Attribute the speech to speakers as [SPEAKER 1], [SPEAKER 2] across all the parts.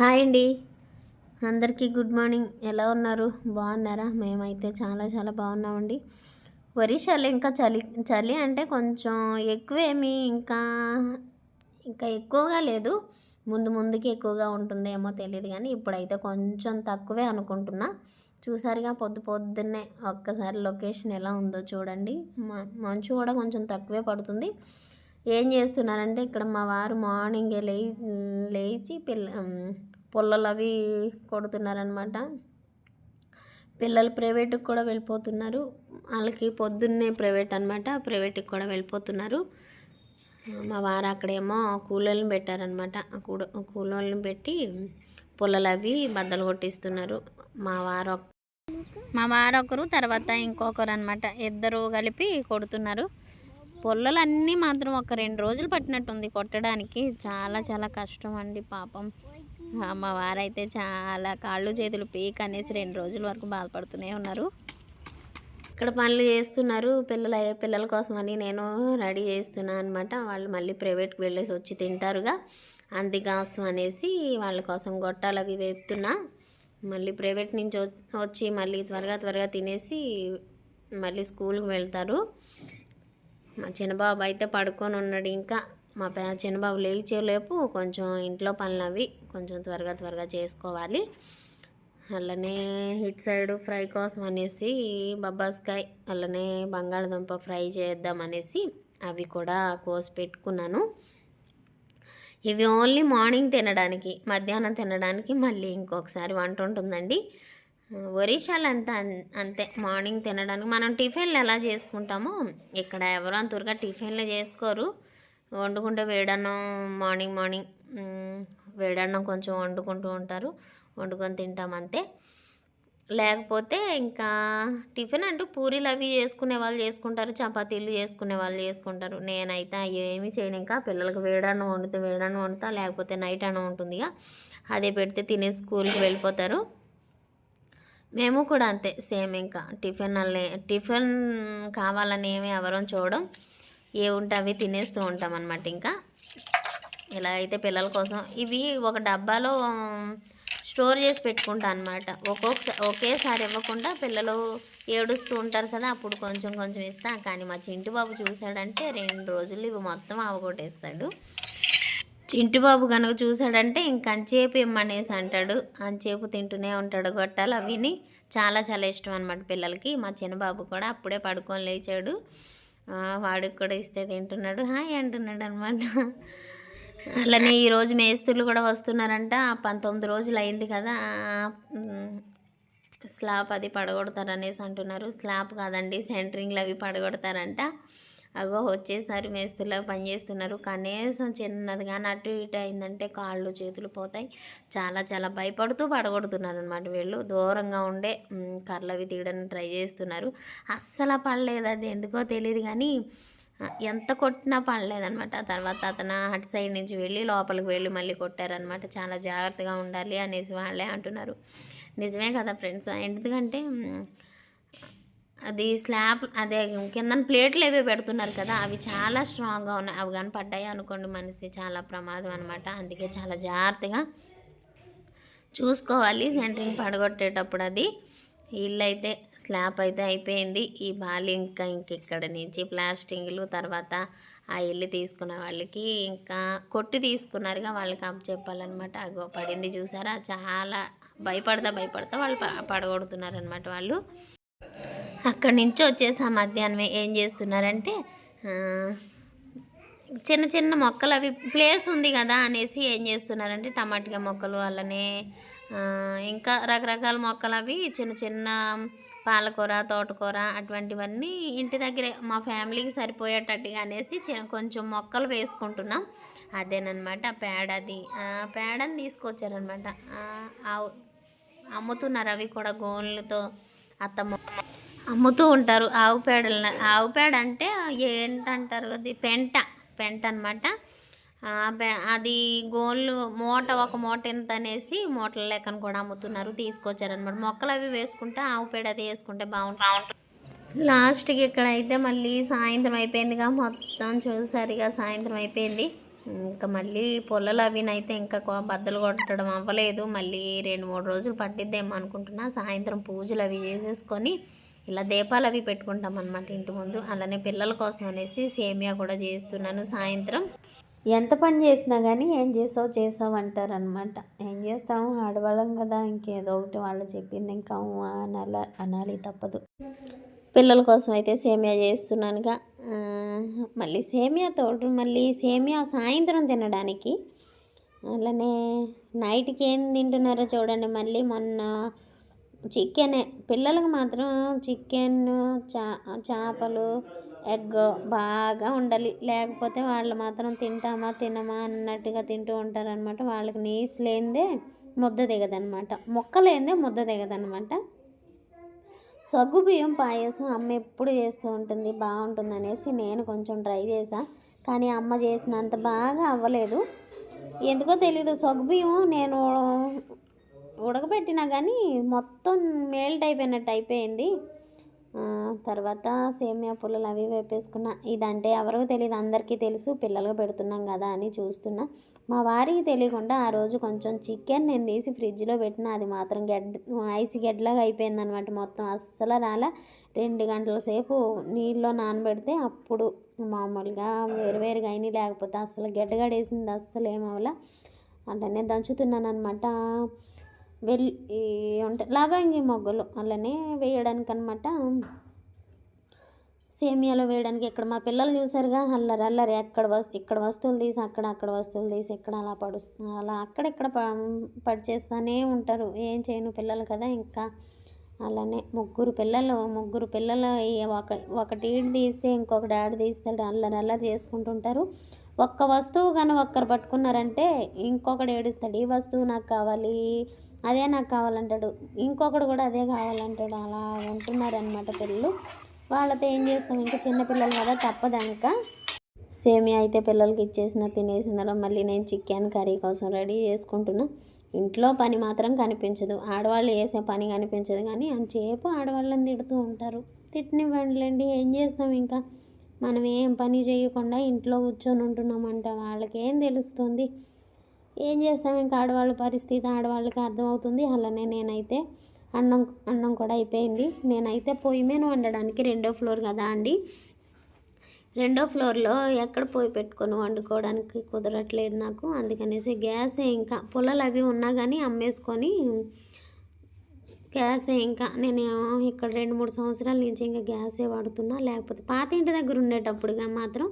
[SPEAKER 1] Hi అండి. అందరికీ good morning. ఎలా ఉన్నారు? బాగున్నారా? మేమైతే చాలా చాలా బాగున్నామండి. వర్షాలు ఇంకా చలి చలి అంటే కొంచెం ఎక్కువేమి ఇంకా ఇంకా ఎక్కువగా లేదు. ముందు ముందుకి ఎక్కువగా ఉంటుందేమో తెలియదు కానీ ఇప్పుడైతే కొంచెం తక్కువే అనుకుంటున్నా. చూసారుగా పొద్దు పొద్దున్నే ఒక్కసారి లొకేషన్ ఎలా ఉందో చూడండి. మ- మంచు కూడా కొంచెం తక్కువే పడుతుంది. ఏం చేస్తున్నారంటే ఇక్కడ మా వారు మార్నింగే లే లేచి పిల్ల పొల్లలు అవి కొడుతున్నారనమాట పిల్లలు ప్రైవేటుకి కూడా వెళ్ళిపోతున్నారు. వాళ్ళకి పొద్దున్నే ప్రైవేట్ అనమాట ప్రైవేట్కి కూడా వెళ్ళిపోతున్నారు. మా వారు అక్కడేమో కూలోళ్ళని పెట్టారనమాట కూడ కూలోళ్ళని పెట్టి పుల్లలు అవి బద్దలు కొట్టిస్తున్నారు. మా వారు మా వారు ఒకరు తర్వాత ఇంకొకరు అనమాట ఇద్దరు కలిపి కొడుతున్నారు. పుల్లలు అన్నీ మాత్రం ఒక రెండు రోజులు పట్టినట్టుంది కొట్టడానికి. చాలా చాలా కష్టం అండి పాపం. అమ్మవారైతే చాలా కాళ్ళు చేతులు పీక్ అనేసి రెండు రోజుల వరకు బాధపడుతూనే ఉన్నారు. ఇక్కడ పనులు చేస్తున్నారు. పిల్లల పిల్లల కోసమని నేను రెడీ చేస్తున్నాను అనమాట వాళ్ళు మళ్ళీ ప్రైవేట్కి వెళ్ళేసి వచ్చి తింటారుగా. అందుకోసం అనేసి వాళ్ళ కోసం గొట్టాలు అవి వేస్తున్నా. మళ్ళీ ప్రైవేట్ నుంచి వచ్చి మళ్ళీ త్వరగా త్వరగా తినేసి మళ్ళీ స్కూల్కి వెళ్తారు. మా చిన్నబాబు అయితే పడుకొని ఉన్నాడు ఇంకా. మా పే చిన్నబాబు లేచేలేపు కొంచెం ఇంట్లో పనులు అవి కొంచెం త్వరగా త్వరగా చేసుకోవాలి. అలానే ఇటు సైడ్ ఫ్రై కోసం అనేసి బబ్బాస్కాయ్ అలానే బంగాళదుంప ఫ్రై చేద్దాం అనేసి అవి కూడా కోసి పెట్టుకున్నాను. ఇవి ఓన్లీ మార్నింగ్ తినడానికి మధ్యాహ్నం తినడానికి మళ్ళీ ఇంకొకసారి వంట ఉంటుందండి. ఒరిషాలు అంతా అంతే మార్నింగ్ తినడానికి. మనం టిఫిన్లు ఎలా చేసుకుంటామో ఇక్కడ ఎవరో అంత త్వరగా టిఫిన్లు చేసుకోరు. వండుకుంటే వేడన్నం మార్నింగ్ మార్నింగ్ వేడన్నం కొంచెం వండుకుంటూ ఉంటారు. వండుకొని తింటాం అంతే. లేకపోతే ఇంకా టిఫిన్ అంటూ పూరీలు అవి చేసుకునే వాళ్ళు చేసుకుంటారు చపాతీలు చేసుకునే వాళ్ళు చేసుకుంటారు. నేనైతే అవి చేయను. ఇంకా పిల్లలకు వేడన్నం వండితే వేడన్నం వండుతా లేకపోతే నైట్ అన్నం ఉంటుందిగా అదే పెడితే తినే స్కూల్కి వెళ్ళిపోతారు. మేము కూడా అంతే సేమ్ ఇంకా. టిఫిన్ టిఫిన్ కావాలని ఏమి ఎవరం చూడడం ఏ ఉంటే అవి తినేస్తూ ఉంటాం అనమాట ఇంకా. ఇలా అయితే పిల్లల కోసం ఇవి ఒక డబ్బాలో స్టోర్ చేసి పెట్టుకుంటా అనమాట ఒక్కొక్కసారి ఒకేసారి ఇవ్వకుండా పిల్లలు ఏడుస్తూ ఉంటారు కదా అప్పుడు కొంచెం కొంచెం ఇస్తా. కానీ మా చింటి బాబు చూశాడంటే రెండు రోజులు ఇవి మొత్తం అవగొట్టేస్తాడు చింటి బాబు కనుక చూశాడంటే ఇంకంచేపు ఇమ్మనేసి అంటాడు. అంచేపు తింటూనే ఉంటాడు గొట్టాలు. అవిని చాలా చాలా ఇష్టం అనమాట పిల్లలకి. మా చిన్న బాబు కూడా అప్పుడే పడుకొని లేచాడు. వాడికి కూడా ఇస్తే తింటున్నాడు. హాయ్ అంటున్నాడు అనమాట అలానే ఈరోజు మేస్తులు కూడా వస్తున్నారంట. పంతొమ్మిది రోజులు అయింది కదా. స్లాబ్ అది పడగొడతారు అనేసి అంటున్నారు. స్లాబ్ కాదండి సెంటరింగ్లు అవి పడగొడతారంట. అగో వచ్చేసారి మేస్తులా పనిచేస్తున్నారు కనీసం చిన్నది కానీ అటు ఇటు అయిందంటే కాళ్ళు చేతులు పోతాయి. చాలా చాలా భయపడుతూ పడగొడుతున్నారు అనమాట వీళ్ళు. దూరంగా ఉండే కర్లవి కర్రలు తీయడానికి ట్రై చేస్తున్నారు. అస్సలు పడలేదు అది ఎందుకో తెలియదు కానీ ఎంత కొట్టినా పడలేదనమాట తర్వాత అతను అటు సైడ్ నుంచి వెళ్ళి లోపలికి వెళ్ళి మళ్ళీ కొట్టారనమాట చాలా జాగ్రత్తగా ఉండాలి అనేసి వాళ్ళే అంటున్నారు. నిజమే కదా ఫ్రెండ్స్? ఎందుకంటే అది స్లాబ్ అదే కింద ప్లేట్లు ఏవో పెడుతున్నారు కదా అవి చాలా స్ట్రాంగ్గా ఉన్నాయి. అవి కానీ పడ్డాయి అనుకోండి మనిషి చాలా ప్రమాదం అనమాట అందుకే చాలా జాగ్రత్తగా చూసుకోవాలి సెంటరింగ్ పడగొట్టేటప్పుడు అది. ఇల్లు అయితే స్లాబ్ అయితే అయిపోయింది. ఈ బాలి ఇంకా ఇంక ఇక్కడ నుంచి ప్లాస్టింగ్లు తర్వాత ఆ ఇల్లు తీసుకున్న వాళ్ళకి ఇంకా కొట్టి తీసుకున్నారుగా వాళ్ళకి అప్పు చెప్పాలన్నమాట. అగో పడింది చూసారా? చాలా భయపడతా భయపడతా వాళ్ళు పడగొడుతున్నారనమాట వాళ్ళు. అక్కడి నుంచి వచ్చేసా మధ్యాహ్నం మధ్యాహ్నమే ఏం చేస్తున్నారంటే చిన్న చిన్న మొక్కలు అవి ప్లేస్ ఉంది కదా అనేసి ఏం చేస్తున్నారంటే టమాటా మొక్కలు అలానే ఇంకా రకరకాల మొక్కలు అవి చిన్న చిన్న పాలకూర తోటకూర అటువంటివన్నీ ఇంటి దగ్గరే మా ఫ్యామిలీకి సరిపోయేటట్టుగా అనేసి కొంచెం మొక్కలు వేసుకుంటున్నాం. అదేనమాట పేడ అది. పేడని తీసుకొచ్చారనమాట ఆ, అమ్ముతున్నారు అవి కూడా గోన్లతో అత్తమ్మ అమ్ముతూ ఉంటారు ఆవు పేడల ఆవు పేడ అంటే ఏంటంటారు? అది పెంట పెంట అనమాట అది గోళ్ళు మూట ఒక మూట ఎంత అనేసి మూటల లెక్కన కూడా అమ్ముతున్నారు తీసుకొచ్చారనమాట మొక్కలు అవి వేసుకుంటే ఆవు పేడ అది వేసుకుంటే బాగుంటుంది. లాస్ట్కి ఇక్కడ అయితే మళ్ళీ సాయంత్రం అయిపోయిందిగా మొత్తం చూసారిగా సాయంత్రం అయిపోయింది. ఇంకా మళ్ళీ పొల్లలు అవినైతే ఇంకా కొ- బద్దలు కొట్టడం అవ్వలేదు. మళ్ళీ రెండు మూడు రోజులు పట్టిద్దేమో అనుకుంటున్నా. సాయంత్రం పూజలు అవి చేసేసుకొని ఇలా దీపాలు అవి పెట్టుకుంటాం అనమాట ఇంటి ముందు. అలానే పిల్లల కోసం అనేసి సేమియా కూడా చేస్తున్నాను సాయంత్రం.
[SPEAKER 2] ఎంత పని చేసినా కానీ ఏం చేసావు చేసావు అంటారనమాట ఏం చేస్తాము ఆడవాళ్ళం కదా ఇంకేదో ఒకటి వాళ్ళు చెప్పింది ఇంకా ఊ అనాల అనాలి తప్పదు.
[SPEAKER 1] పిల్లల కోసం అయితే సేమియా చేస్తున్నానుగా. మళ్ళీ సేమియా తోడు మళ్ళీ సేమియా సాయంత్రం తినడానికి. అలానే నైట్కి ఏం తింటున్నారో చూడండి. మళ్ళీ మొన్న చికెనే పిల్లలకు మాత్రం చికెన్ చా చేపలు ఎగ్ బాగా ఉండాలి. లేకపోతే వాళ్ళు మాత్రం తింటామా తినమా అన్నట్టుగా తింటూ ఉంటారనమాట వాళ్ళకి నీస్ లేనిదే ముద్ద దిగదనమాట మొక్క లేనిదే ముద్ద దిగదనమాట సగ్గు బియ్యం పాయసం అమ్మ ఎప్పుడు చేస్తూ ఉంటుంది బాగుంటుంది అనేసి నేను కొంచెం ట్రై చేశా. కానీ అమ్మ చేసినంత బాగా అవ్వలేదు. ఎందుకో తెలీదు సగ్గు బియ్యం నేను ఉడకబెట్టినా కానీ మొత్తం మేల్ట్ అయిపోయినట్టు అయిపోయింది. తర్వాత సేమియా పుల్లలు అవి వేపేసుకున్నా. ఇదంటే ఎవరికి తెలియదు అందరికీ తెలుసు పిల్లలకు పెడుతున్నాం కదా అని చూస్తున్నా. మా వారికి తెలియకుండా ఆ రోజు కొంచెం చికెన్ నేను తీసి ఫ్రిడ్జ్లో పెట్టిన అది మాత్రం గెడ్ ఐస్ గెడ్లాగా అయిపోయింది అనమాట మొత్తం. అస్సలు రాలా. రెండు గంటల సేపు నీళ్ళలో నానబెడితే అప్పుడు మామూలుగా వేరువేరుగా అయినా లేకపోతే అస్సలు గడ్డగడేసింది అస్సలు ఏమవలా అలానే దంచుతున్నాను అనమాట వెల్ ఈ ఉంటాయి లవంగి మొగ్గలు అలానే వేయడానికి అనమాట సేమియాలో వేయడానికి ఇక్కడ మా పిల్లలు చూసారుగా అల్లరి అల్లరి ఎక్కడ వస్తు ఇక్కడ వస్తువులు తీసి అక్కడ అక్కడ వస్తువులు తీసి ఇక్కడ అలా పడు అలా అక్కడిక్కడ పడిచేస్తూనే ఉంటారు. ఏం చేయను పిల్లలు కదా ఇంకా. అలానే ముగ్గురు పిల్లలు ముగ్గురు పిల్లలు ఒక ఒకటి ఈడు తీస్తే ఇంకొకటి ఆడ తీస్తాడు అల్లరి అల్లరి చేసుకుంటుంటారు. ఒక్క వస్తువు కానీ ఒక్కరు పట్టుకున్నారంటే ఇంకొకటి ఏడుస్తాడు ఈ వస్తువు నాకు కావాలి అదే నాకు కావాలంటాడు. ఇంకొకడు కూడా అదే కావాలంటాడు. అలా ఉంటున్నారనమాట పిల్లలు. వాళ్ళతో ఏం చేస్తాం? ఇంకా చిన్నపిల్లలు కదా తప్పదు ఇంకా సేమియా అయితే పిల్లలకి ఇచ్చేసిన తినేసిన మళ్ళీ నేను చికెన్ కర్రీ కోసం రెడీ చేసుకుంటున్నా. ఇంట్లో పని మాత్రం కనిపించదు. ఆడవాళ్ళు చేసే పని కనిపించదు కానీ అంతసేపు ఆడవాళ్ళని తిడుతూ ఉంటారు. తిట్టనివ్వండిలేండి ఏం చేస్తాం ఇంకా? మనం ఏం పని చేయకుండా ఇంట్లో కూర్చొని ఉంటున్నామంట. వాళ్ళకేం తెలుస్తుంది? ఏం చేస్తాం? ఇంకా ఆడవాళ్ళ పరిస్థితి ఆడవాళ్ళకి అర్థమవుతుంది. అలానే నేనైతే అన్నం అన్నం కూడా అయిపోయింది. నేనైతే పొయ్యి మీద వండడానికి రెండో ఫ్లోర్ కదా అండి. రెండో ఫ్లోర్లో ఎక్కడ పోయి పెట్టుకొని వండుకోవడానికి కుదరట్లేదు నాకు. అందుకనేసి గ్యాస్ ఇంకా పొలాలు అవి ఉన్నా కానీ అమ్మేసుకొని గ్యాసే ఇంకా నేను ఇక్కడ రెండు మూడు సంవత్సరాల నుంచి ఇంకా గ్యాసే వాడుతున్నా. లేకపోతే పాత ఇంటి దగ్గర ఉండేటప్పుడుగా మాత్రం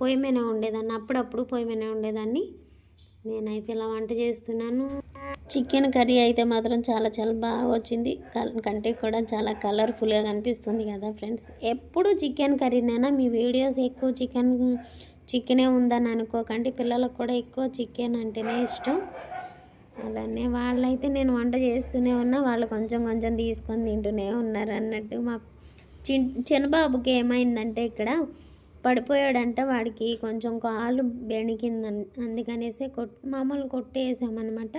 [SPEAKER 1] పొయ్యి మీద ఉండేదాన్ని. అప్పుడప్పుడు పొయ్యి మీద ఉండేదాన్ని. నేనైతే ఇలా వంట చేస్తున్నాను. చికెన్ కర్రీ అయితే మాత్రం చాలా చాలా బాగా వచ్చింది. కంటే కూడా చాలా కలర్ఫుల్గా కనిపిస్తుంది కదా ఫ్రెండ్స్. ఎప్పుడు చికెన్ కర్రీనైనా మీ వీడియోస్ ఎక్కువ చికెన్ చికెనే ఉందని అనుకోకండి. పిల్లలకు కూడా ఎక్కువ చికెన్ అంటేనే ఇష్టం. అలానే వాళ్ళైతే నేను వంట చేస్తూనే ఉన్నా వాళ్ళు కొంచెం కొంచెం తీసుకొని తింటూనే ఉన్నారు అన్నట్టు మా చిన్ చిన్నబాబుకి ఏమైందంటే ఇక్కడ పడిపోయాడంట వాడికి. కొంచెం కాలు బెణికిందని అందుకనేసి కొట్ మామూలు కొట్టేసామన్నమాట.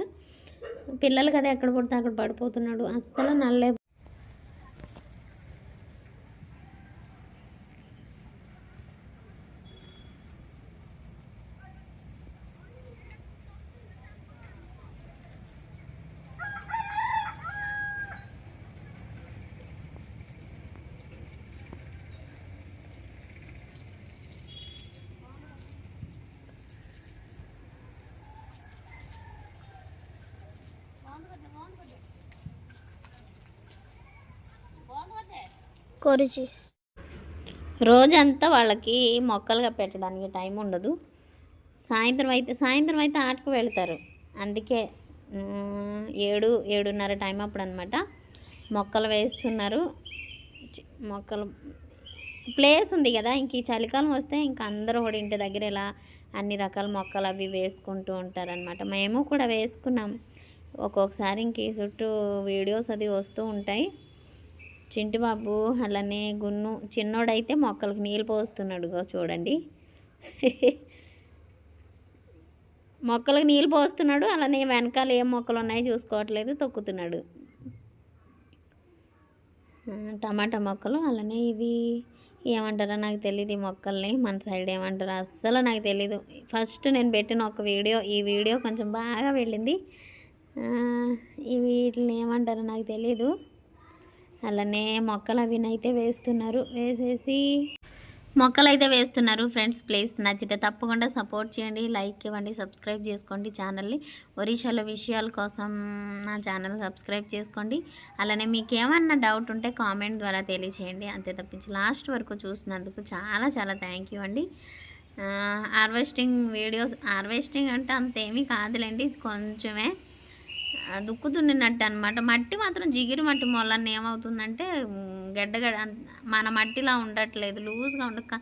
[SPEAKER 1] పిల్లలు కదా ఎక్కడ పడితే అక్కడ పడిపోతున్నాడు. అస్సలు నల్లే
[SPEAKER 2] కొరిచి.
[SPEAKER 1] రోజంతా వాళ్ళకి మొక్కలుగా పెట్టడానికి టైం ఉండదు. సాయంత్రం అయితే సాయంత్రం అయితే ఆటకు వెళ్తారు. అందుకే ఏడు ఏడున్నర టైం అప్పుడు అనమాట మొక్కలు వేస్తున్నారు. మొక్కలు ప్లేస్ ఉంది కదా ఇంక ఈ చలికాలం వస్తే ఇంక అందరూ కూడా ఇంటి దగ్గర ఇలా అన్ని రకాల మొక్కలు అవి వేసుకుంటూ ఉంటారనమాట మేము కూడా వేసుకున్నాం. ఒక్కొక్కసారి ఇంక ఈ చుట్టూ వీడియోస్ అది వస్తూ ఉంటాయి. చింటిబాబు అలానే గున్ను చిన్నోడైతే మొక్కలకు నీళ్ళు పోస్తున్నాడుగా చూడండి. మొక్కలకు నీళ్ళు పోస్తున్నాడు అలానే వెనకాల ఏం మొక్కలు ఉన్నాయో చూసుకోవట్లేదు తొక్కుతున్నాడు. టమాటా మొక్కలు అలానే ఇవి. ఏమంటారో నాకు తెలియదు ఈ మొక్కల్ని మన సైడ్ ఏమంటారో అస్సలు నాకు తెలీదు. ఫస్ట్ నేను పెట్టిన ఒక వీడియో ఈ వీడియో కొంచెం బాగా వెళ్ళింది. ఇవి వీటిని ఏమంటారో నాకు తెలీదు. అలానే మొక్కలు అవి అయితే వేస్తున్నారు. వేసేసి మొక్కలు అయితే వేస్తున్నారు ఫ్రెండ్స్. ప్లీజ్ నచ్చితే తప్పకుండా సపోర్ట్ చేయండి లైక్ ఇవ్వండి సబ్స్క్రైబ్ చేసుకోండి ఛానల్ని. ఒరిషాలో విషయాల కోసం నా ఛానల్ సబ్స్క్రైబ్ చేసుకోండి. అలానే మీకు ఏమన్నా డౌట్ ఉంటే కామెంట్ ద్వారా తెలియచేయండి. అంతే తప్పించి లాస్ట్ వరకు చూసినందుకు చాలా చాలా థ్యాంక్ యూ అండి. హార్వెస్టింగ్ వీడియోస్ హార్వెస్టింగ్ అంటే అంతేమీ కాదులేండి కొంచెమే. ఆ, దుక్కు అనమాట మట్టి మాత్రం జిగిరి మట్టి మొలన్న ఏమవుతుందంటే గడ్డగడ మన మట్టిలా ఉండట్లేదు. లూజ్గా ఉండక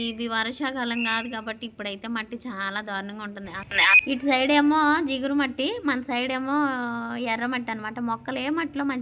[SPEAKER 1] ఇవి వర్షాకాలం కాదు కాబట్టి ఇప్పుడైతే మట్టి చాలా దారుణంగా ఉంటుంది. ఇటు సైడ్ ఏమో జిగురు మట్టి మన సైడ్ ఏమో ఎర్ర మట్టి అనమాట మొక్కలు ఏ మట్టిలో